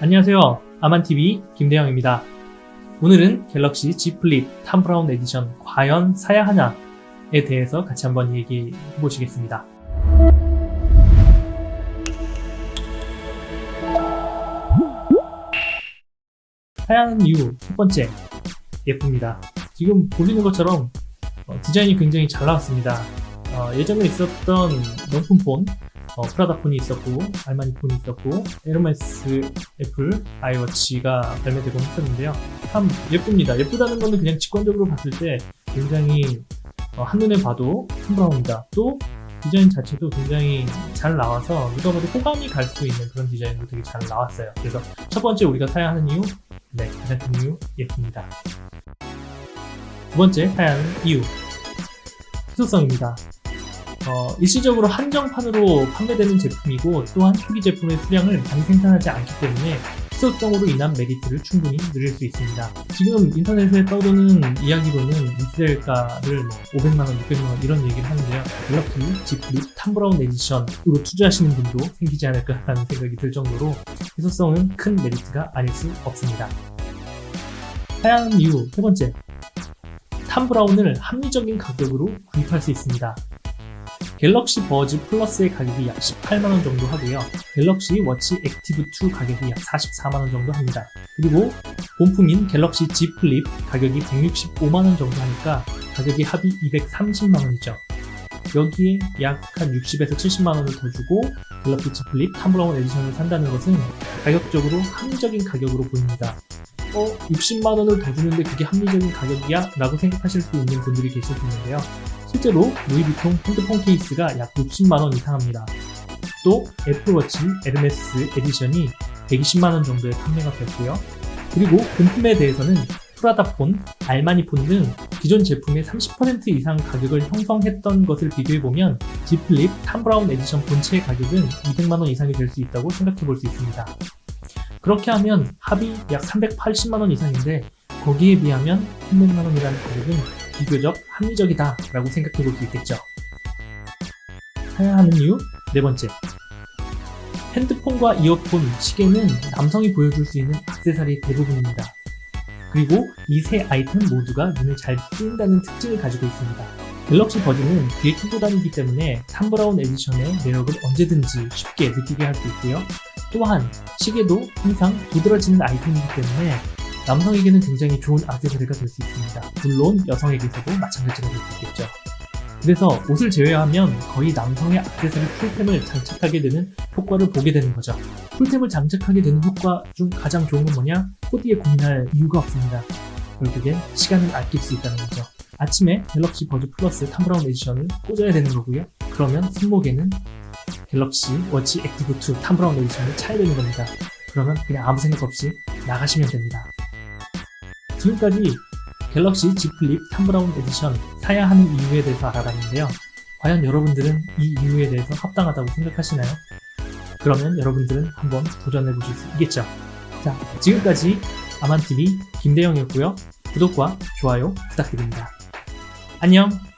안녕하세요. 아만TV 김대영입니다. 오늘은 갤럭시 Z 플립 탐 브라운 에디션 과연 사야 하냐에 대해서 같이 한번 얘기해 보시겠습니다. 사야 하는 이유 첫 번째 예쁩니다. 지금 보시는 것처럼 어, 디자인이 굉장히 잘 나왔습니다. 어, 예전에 있었던 명품 폰 어, 프라다 폰이 있었고 알마니 폰이 있었고 에르메스 애플 아이워치가 발매되곤 했었는데요. 참 예쁩니다. 예쁘다는 거는 그냥 직관적으로 봤을 때 굉장히 어, 한눈에 봐도 탐브라운이다. 또 디자인 자체도 굉장히 잘 나와서 누가 봐도 호감이 갈 수 있는 그런 디자인도 되게 잘 나왔어요. 그래서 첫 번째 우리가 사야 하는 이유, 네, 가장 큰 이유 예쁩니다. 두 번째 사야 하는 이유, 희소성입니다. 어, 일시적으로 한정판으로 판매되는 제품이고 또한 초기 제품의 수량을 많이 생산하지 않기 때문에 희소성으로 인한 메리트를 충분히 누릴 수 있습니다. 지금 인터넷에 떠도는 이야기로는 리셀가를 뭐 500만원, 600만원 이런 얘기를 하는데요. Z 플립 탐브라운 에디션으로 투자하시는 분도 생기지 않을까라는 생각이 들 정도로 희소성은 큰 메리트가 아닐 수 없습니다. 사양하는 이유 세 번째, 탐브라운을 합리적인 가격으로 구입할 수 있습니다. 갤럭시 버즈 플러스의 가격이 약 18만원 정도 하고요. 갤럭시 워치 액티브 2 가격이 약 44만원 정도 합니다. 그리고 본품인 갤럭시 Z 플립 가격이 165만원 정도 하니까 가격이 합이 230만원이죠. 여기에 약 한 60에서 70만원을 더 주고 갤럭시 Z 플립 탐브라운 에디션을 산다는 것은 가격적으로 합리적인 가격으로 보입니다. 어, 60만원을 더 주는데 그게 합리적인 가격이야? 라고 생각하실 수 있는 분들이 계실 수 있는데요. 실제로 루이비통 핸드폰 케이스가 약 60만원 이상 합니다. 또 애플워치 에르메스 에디션이 120만원 정도에 판매가 됐고요. 그리고 본품에 대해서는 프라다폰, 알마니폰 등 기존 제품의 30% 이상 가격을 형성했던 것을 비교해보면 Z 플립 탐브라운 에디션 본체의 가격은 200만원 이상이 될 수 있다고 생각해 볼 수 있습니다. 그렇게 하면 합이 약 380만원 이상인데 거기에 비하면 300만원이라는 가격은 비교적 합리적이다 라고 생각해 볼 수 있겠죠. 사야 하는 이유 네 번째. 핸드폰과 이어폰, 시계는 남성이 보여줄 수 있는 액세서리 대부분입니다. 그리고 이 세 아이템 모두가 눈에 잘 띄는다는 특징을 가지고 있습니다. 갤럭시 버즈는 뒤에 키보드이기 때문에 탐브라운 에디션의 매력을 언제든지 쉽게 느끼게 할 수 있고요. 또한 시계도 항상 두드러지는 아이템이기 때문에 남성에게는 굉장히 좋은 액세서리가 될 수 있습니다. 물론 여성에게서도 마찬가지가 될 수 있겠죠. 그래서 옷을 제외하면 거의 남성의 액세서리 풀템을 장착하게 되는 효과를 보게 되는 거죠. 풀템을 장착하게 되는 효과 중 가장 좋은 건 뭐냐? 코디에 고민할 이유가 없습니다. 결국엔 시간을 아낄 수 있다는 거죠. 아침에 갤럭시 버즈 플러스 탐브라운 에디션을 꽂아야 되는 거고요. 그러면 손목에는 갤럭시 워치 액티브 2 탐브라운 에디션을 차야 되는 겁니다. 그러면 그냥 아무 생각 없이 나가시면 됩니다. 지금까지 갤럭시 Z 플립 탐브라운 에디션 사야 하는 이유에 대해서 알아봤는데요. 과연 여러분들은 이 이유에 대해서 합당하다고 생각하시나요? 그러면 여러분들은 한번 도전해 보실 수 있겠죠. 자, 지금까지 아만TV 김대영이었고요. 구독과 좋아요 부탁드립니다. 안녕!